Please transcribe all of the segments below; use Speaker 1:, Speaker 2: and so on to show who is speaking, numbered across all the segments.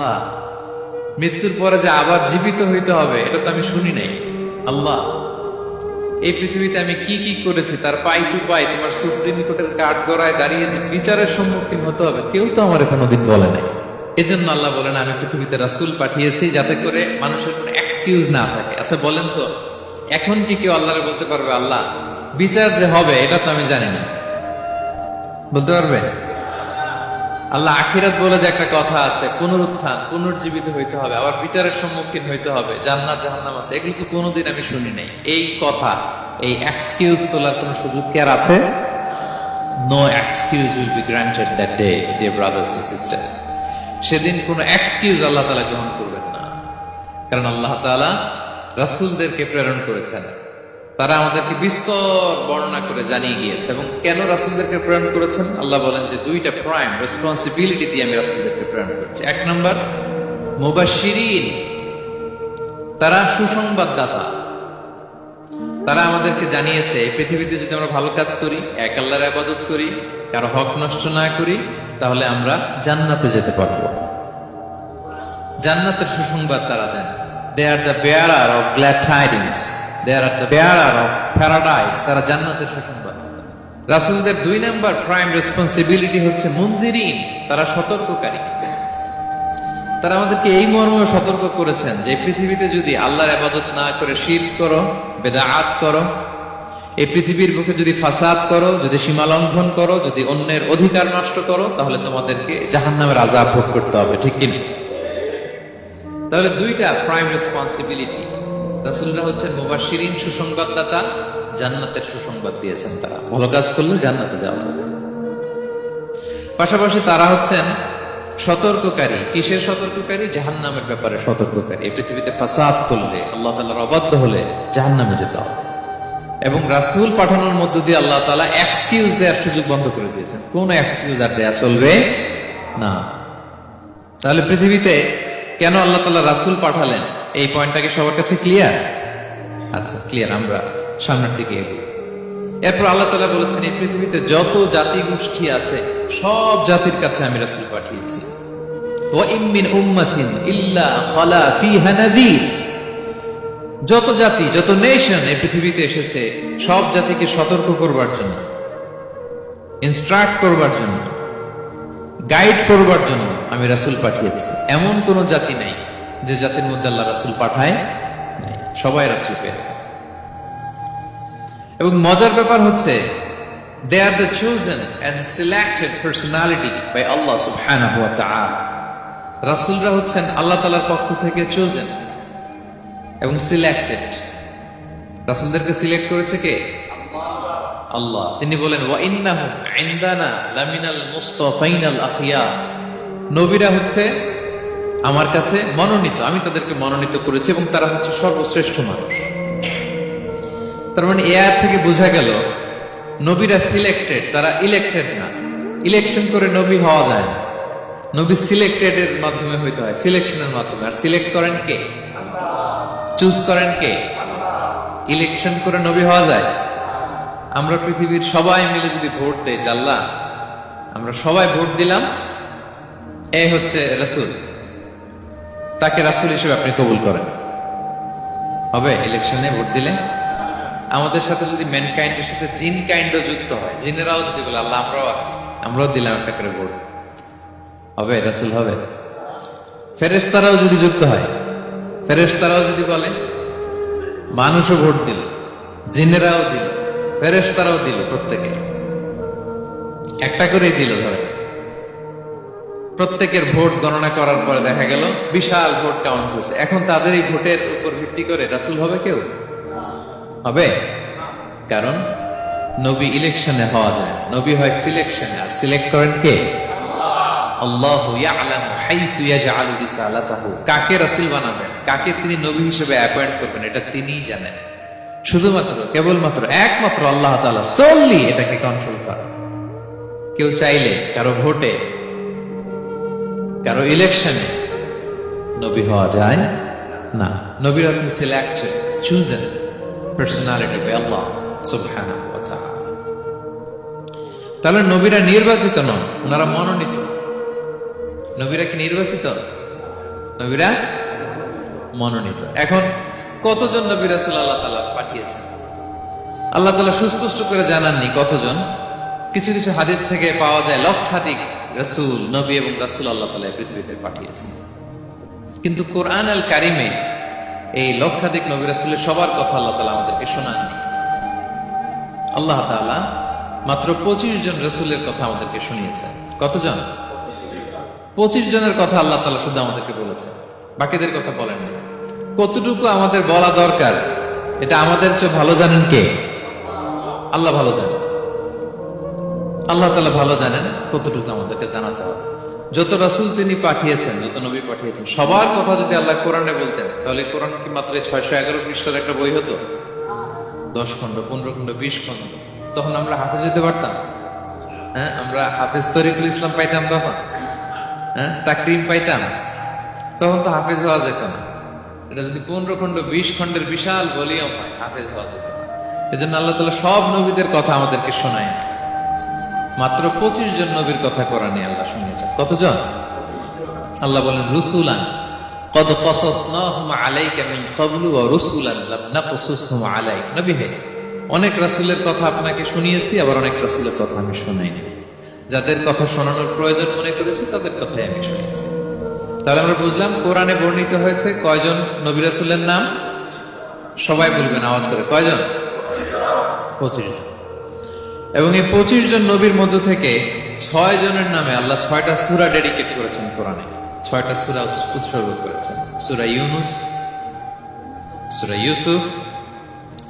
Speaker 1: আল্লাহ, মৃত্যুর পরে যে আবার জীবিত হইতে হবে, এটা তো আমি শুনি নাই। আল্লাহ, এই পৃথিবীতে আমি কি কি করেছি, তার পাই টু পাই তোমার সুপ্রিম কোর্টের কাঠ গড়ায় দাঁড়িয়ে যে বিচারের সম্মুখীন হতে হবে, কেউ তো আমার কোনোদিন বলে নাই। এজন্য আল্লাহ বলেন, আমি পৃথিবীতে রাসূল পাঠিয়েছি যাতে করে মানুষের কোনো এক্সকিউজ না থাকে। আচ্ছা বলেন তো, এখন কি কেউ আল্লাহরে বলতে পারবে, আল্লাহ, বিচার যে হবে, এটা তো আমি জানি না। বলতে পারবে আল্লাহ আখিরাত বলে যে একটা কথা আছে, পুনরুত্থান, পুনর্জীবিত হইতে হবে, আবার বিচারের সম্মুখীন হইতে হবে, জান্নাত জাহান্নাম আছে, এগুলো তো কোনোদিন আমি শুনি নাই। এই কথা, এই এক্সকিউজ তোলার কোনো সুযোগ কি আর আছে? No excuse will be granted that day dear brothers and sisters সেদিন কোনো এক্সকিউজ আল্লাহ তাআলা গ্রহণ করবেন না। কারণ আল্লাহ তাআলা রাসূলদেরকে প্রেরণ করেছেন। তারা আমাদেরকে বিস্তর বর্ণনা করে জানিয়ে গিয়েছে এবং কেন রাসূলদেরকে প্রেরণ করেছেন? আল্লাহ বলেন যে দুইটা প্রাইম রেসপন্সিবিলিটি দিয়ে আমি রাসূলদেরকে প্রেরণ করেছি। এক নম্বর, মুবাশশিরিন, তারা সুসংবাদদাতা। তারা আমাদেরকে জানিয়েছে, এই পৃথিবীতে যদি আমরা ভালো কাজ করি, এক আল্লাহর আবাদত করি, কারও হক নষ্ট না করি, তাহলে আমরা জান্নাতে যেতে পারব। জান্নাতের সুসংবাদ তারা দেন। They are the bearer of glad tidings they are the bearer of paradise তারা দুই নাম্বার প্রাইম রেসপন্সিবিলিটি হচ্ছে মুনজিরিন তারা সতর্ককারী। তারা আমাদেরকে এই মর্মে সতর্ক করেছেন যে পৃথিবীতে যদি আল্লাহর আবাদত না করে শির করো বেদাআত করো, এই পৃথিবীর বুকে যদি ফাসাদ করো, যদি সীমা লঙ্ঘন করো, যদি অন্যের অধিকার নষ্ট করো, তাহলে তোমাদেরকে জাহান্নামের আজাব ভোগ করতে হবে, ঠিক কিনা? তাহলে দুইটা প্রাইম রেসপন্সিবিলিটি রাসূলরা হচ্ছেন মুবাশশিরিন সুসংবাদদাতা, জান্নাতের সুসংবাদ দিয়েছেন তারা। ভালো কাজ করলে জান্নাতে যাওয়া যাবে। পাশাপাশি তারা হচ্ছেন সতর্ককারী। কিসের সতর্ককারী? জাহান্নামের ব্যাপারে সতর্ককারী। এই পৃথিবীতে ফাসাদ করলে, আল্লাহ তাআলার অবাধ্য হলে জাহান্নামে যেতে হবে। এবং রাসূল পাঠানোর মধ্য দিয়ে আল্লাহ তালা এক্সকিউজ দেওয়ার সুযোগ বন্ধ করে দিয়েছেন। কোন এক্সকিউজ আর দেয়া চলবে না। তাহলে পৃথিবীতে কেন আল্লাহ তালা রাসূল পাঠালেন? এই পয়েন্টটা কি সবার কাছে ক্লিয়ার আচ্ছা ক্লিয়ার আমরা সামনের দিকে এরপর আল্লাহ তাআলা বলেছেন, এই পৃথিবীতে যত জাতি গোষ্ঠী আছে, সব জাতির কাছে আমি রাসুল পাঠিয়েছি। যত জাতি, যত নেশন এই পৃথিবীতে এসেছে, সব জাতিকে সতর্ক করবার জন্য ইনস্ট্রাক্ট করবার জন্য গাইড করবার জন্য আমি রাসুল পাঠিয়েছি। এমন কোন জাতি নাই। যে জাতির মধ্যে আল্লাহ রাসূল পাঠায় সবাই রাসূল পেয়েছে। এবং মজার ব্যাপার হচ্ছে they are the chosen and selected personality by Allah সুবহানাহু ওয়া তাআলা রাসূলরা হচ্ছেন আল্লাহ তাআলার পক্ষ থেকে চোজেন এবং সিলেক্টেড রাসূলদেরকে সিলেক্ট করেছে কে? আল্লাহ। তিনি বলেন, ওয়া ইন্নাহুম ইনদানা লামিনাল মুস্তাফাইনাল আখিয়া নবীরা হচ্ছে আমার কাছে মনোনীত, আমি তাদেরকে মনোনীত করেছি এবং তারা হচ্ছে সর্বশ্রেষ্ঠ মানুষ। তার মানে এ আয়াত থেকে বোঝা গেল, নবীরা সিলেক্টেড তারা ইলেক্টেড না। ইলেকশন করে নবী হওয়া যায় না। নবী সিলেক্টেড এর মাধ্যমে হইতে হয় সিলেকশনের মাধ্যমে। আর সিলেক্ট করেন কে? চুজ করেন কে? ইলেকশন করে নবী হওয়া যায়। আমরা পৃথিবীর সবাই মিলে যদি ভোট দেয় আল্লাহ আমরা সবাই ভোট দিলাম, এ হচ্ছে রাসূল। তাকে রাসুল হিসেবে আপনি কবুল করেন। হবে? ইলেকশনে ভোট দিলে? আমাদের সাথে যদি ম্যান কাইন্ডের সাথে জিন কাইন্ডও যুক্ত হয়, জিনেরাও যদি বলে, আল্লাহ, আমরাও আছি, আমরাও দিলাম একটা করে ভোট। হবে? রাসুল হবে? ফেরেশতারাও যদি যুক্ত হয়, ফেরেশতারাও যদি বলে, মানুষও ভোট দিল, জিনেরাও দিল, ফেরেশতারাও দিল প্রত্যেকে। একটা করেই দিল ধরে প্রত্যেকের ভোট গণনা করার পরে দেখা গেল বিশাল ভোট কাউন্ট হয়েছে। এখন তাদের এই ভোটের উপর ভিত্তি করে রাসূল হবে কেউ? হবে। কারণ নবী ইলেকশনে হওয়া যায়। নবী হয় সিলেকশনে। আর সিলেক্ট করেন কে? কাকে রাসূল বানাবেন? কাকে তিনি নবী হিসেবে অ্যাপয়েন্ট করবেন? এটা তিনিই জানেন। শুধুমাত্র, কেবলমাত্র, একমাত্র আল্লাহ তাআলা। solely এটাকে কন্ট্রোল করে। কেউ চাইলে, কারও ভোটে কারও ইলেকশনে? নবী হওয়া যায় না। নবীর হচ্ছেন selected chosen personality by Allah তাহলে নবীরা নির্বাচিত নন, ওনারা মনোনীত। নবীরা কি নির্বাচিত? নবীরা মনোনীত। এখন কতজন নবী আল্লাহ তালা পাঠিয়েছেন? আল্লাহ তালা সুস্পষ্ট করে জানাননি কতজন। কিছু কিছু হাদিস থেকে পাওয়া যায় লক্ষাধিক রাসূল, নবী এবং রাসূল আল্লাহ এই পৃথিবীতে পাঠিয়েছেন। কিন্তু কোরআন আল কারিমে এই লক্ষাধিক নবী রাসূলের সবার কথা আল্লাহ তাআলা আমাদেরকে শোনাননি। আল্লাহ তাআলা মাত্র পঁচিশ জন রসুলের কথা আমাদেরকে শুনিয়েছেন। কতজন? পঁচিশ জনের কথা আল্লাহ তালা শুধু আমাদেরকে বলেছেন। বাকিদের কথা বলেননি। কতটুকু আমাদের বলা দরকার, এটা আমাদের চেয়ে ভালো জানেন কে? আল্লাহ ভালো জানেন। আল্লাহ তাআলা ভালো জানেন, কতটুকু আমাদেরকে জানাতে হবে। যত রাসূল তিনি পাঠিয়েছেন, যত নবী পাঠিয়েছেন, সবার কথা যদি আল্লাহ কোরআনে বলতেন, তাহলে কোরআন কি মাত্র ছয়শো এগারো পৃষ্ঠার একটা বই হতো? দশ খণ্ড, পনেরো খণ্ড, বিশ খণ্ড। তখন আমরা হাফেজ হতে পারতাম? হ্যাঁ আমরা হাফেজ তরিকুল ইসলাম পাইতাম তখন? হ্যাঁ তাকরিম পাইতাম? তখন তো হাফেজ হওয়া যেত না। এটা যদি পনেরো খণ্ড, বিশ খণ্ডের বিশাল ভলিউম হয়, হাফেজ হওয়া যেত না। এজন্য আল্লাহ তালা সব নবীদের কথা আমাদেরকে শোনায় মাত্র পঁচিশ জন নবীর কথা কোরআনে আল্লাহ শুনিয়েছেন। কতজন? আল্লাহ বলেন, রুসুলান, কদ কসসনাহুম আলাইকা মিন ক্বাবলু ওয়া রুসুলান লাম নাকসুসহুম আলাইক। নবী হে, অনেক রাসূলের কথা আপনাকে শুনিয়েছি, আবার অনেক রাসূলের কথা আমি শুনাইনি। যাদের কথা শোনানোর প্রয়োজন মনে করেছি, তাদের কথাই আমি শুনিয়েছি। তাহলে আমরা বুঝলাম, কোরআনে বর্ণিত হয়েছে কয়জন নবী রাসূলের নাম? সবাই বলবেন, আওয়াজ করে, কয়জন? পঁচিশ জন। এবং এই পঁচিশ জন নবীর মধ্য থেকে ছয় জনের নামে আল্লাহ ছয়টা সুরা ডেডিকেট করেছেন কোরআনে। ছয়টা সুরা উৎসর্গ করেছেন। সুরা ইউনুস, সুরা ইউসুফ,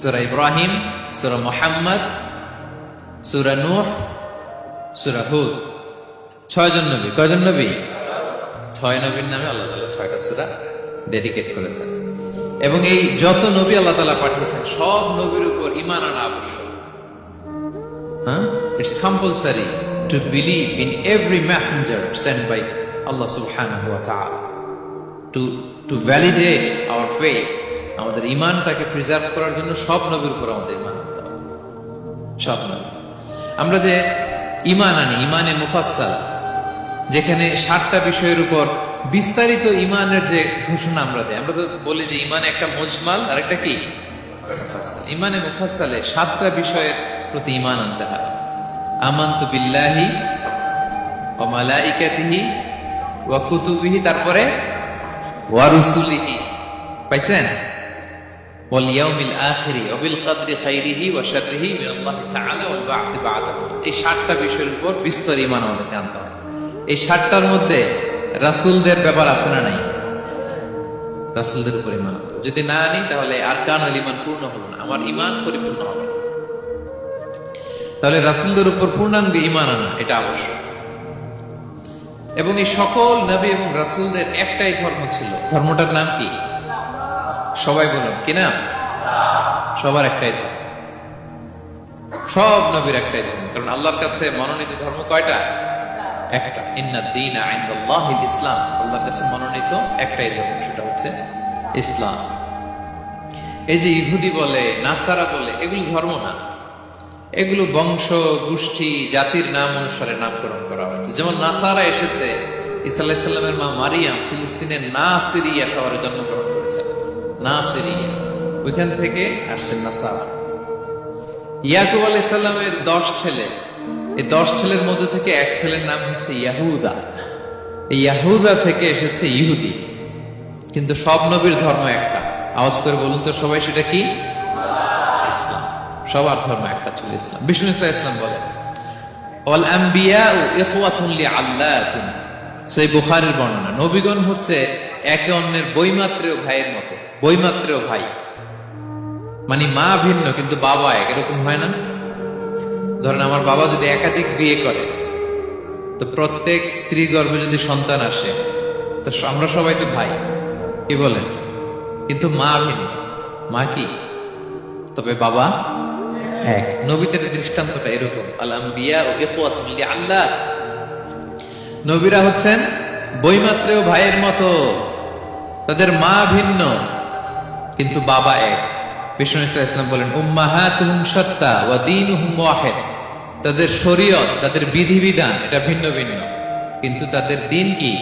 Speaker 1: সুরা ইব্রাহিম, সুরা মোহাম্মদ, সুরা নূহ, সুরা হুদ। ছয় জন নবী। কয়জন নবী? ছয় নবীর নামে আল্লাহ তালা ছয়টা সুরা ডেডিকেট করেছেন। এবং এই যত নবী আল্লাহ তালা পাঠিয়েছেন, সব নবীর উপর ইমান আনা আবশ্যক। It's compulsory to believe in every messenger sent by Allah subhanahu wa ta'ala. To, to validate our faith, আমাদের ইমানটাকে প্রিজার্ভ করার জন্য সব নবীর উপর আমাদের ইমান আনতে হবে সব নবী আমরা যে ইমান আনি ইমানে মুফাসাল যেখানে সাতটা বিষয়ের উপর বিস্তারিত ইমানের যে ঘোষণা আমরা দেয় আমরা তো বলি যে ইমান একটা মজমাল আর একটা কি। ইমানে মুফাসালে সাতটা বিষয়ের প্রতি ইমান আনতে হয় আমান্তু বিল্লাহি ও মালাইকাতিহি ওয়া কুতুবিহি, তারপরে ওয়া রুসুলিহি। পাইছেন? ওয়াল ইয়াউমিল আখিরি ওয়া বিল কদরি খাইরিহি ওয়া শাররিহি মিন আল্লাহ তাআলা ওয়াল বা'স বা'দাহু। এই সাতটা বিষয়ের উপর বিস্তর ইমান আমাদেরকে আনতে হয় এই সাতটার মধ্যে রাসূলদের ব্যাপার আছে না নাই? রাসূলদের উপর ইমান যদি না আনি, তাহলে আর কানুল ইমান পূর্ণ হলো না? আমার ইমান পরিপূর্ণ হবে। তাহলে রাসূলদের উপর পূর্ণাঙ্গ ইমান আনা, এটা আবশ্যক। এবং এই সকল নবী এবং রাসূলদের একটাই ধর্ম ছিল। ধর্মটার নাম কি? সবাই বলুন, কি নাম? সবার একটাই ধর্ম। সব নবীর একটাই ধর্ম। কারণ আল্লাহর কাছে মনোনীত ধর্ম কয়টা? একটা। ইন্না দিন আইন্দাল্লাহিল ইসলাম। আল্লাহর কাছে মনোনীত একটাই ধর্ম, সেটা হচ্ছে ইসলাম। এই যে ইহুদি বলে, নাসারা বলে, এগুলো ধর্ম না। এগুলো বংশ, গোষ্ঠী, জাতির নাম অনুসারে নামকরণ করা হয়েছে। যেমন নাসারা এসেছে সাল্লামের মা মারিয়াম ফিলিস্তিনের না সিরিয়া শহরে জন্মগ্রহণ করেছেন না সিরিয়া ওইখান থেকে আসছেন নাসারা। ইয়াকুব আলাইসাল্লামের দশ ছেলে। এই দশ ছেলের মধ্যে থেকে এক ছেলের নাম হচ্ছে ইয়াহুদা। এই ইয়াহুদা থেকে এসেছে ইহুদি। কিন্তু সব নবীর ধর্ম একটা। আওয়াজ করে বলুন তো সবাই, সেটা কি? ইসলাম। সবার ধর্ম একটা ছিল ইসলাম। বিষ্ণু ইসলাম ইসলাম বলেন অল আম্বিয়া ও ইখওয়াতুন লিআল্লাতিন। সেই বুখারীর বর্ণনা, নবীগণ হচ্ছে একে অন্যের বইমাত্রেয় ভাইয়ের মতো বইমাত্রেয় ভাই। মানে মা ভিন্ন, কিন্তু বাবা এক, এরকম হয় না? ধরেন আমার বাবা যদি একাধিক বিয়ে করে, তো প্রত্যেক স্ত্রী গর্ভে যদি সন্তান আসে, তো আমরা সবাই তো ভাই, কি বলেন? কিন্তু মা ভিন্ন। মা কি? তবে বাবা এক নবীদের দৃষ্টান্তটা এরকম। ও লিআল্লাহ। নবীরা হচ্ছেন বইমাত্রেও ভাইয়ের মতো। তাদের মা ভিন্ন, কিন্তু বাবা এক। সত্তা তাদের শরীয়ত, তাদের বিধিবিধান, এটা ভিন্ন ভিন্ন। কিন্তু তাদের দিন কি?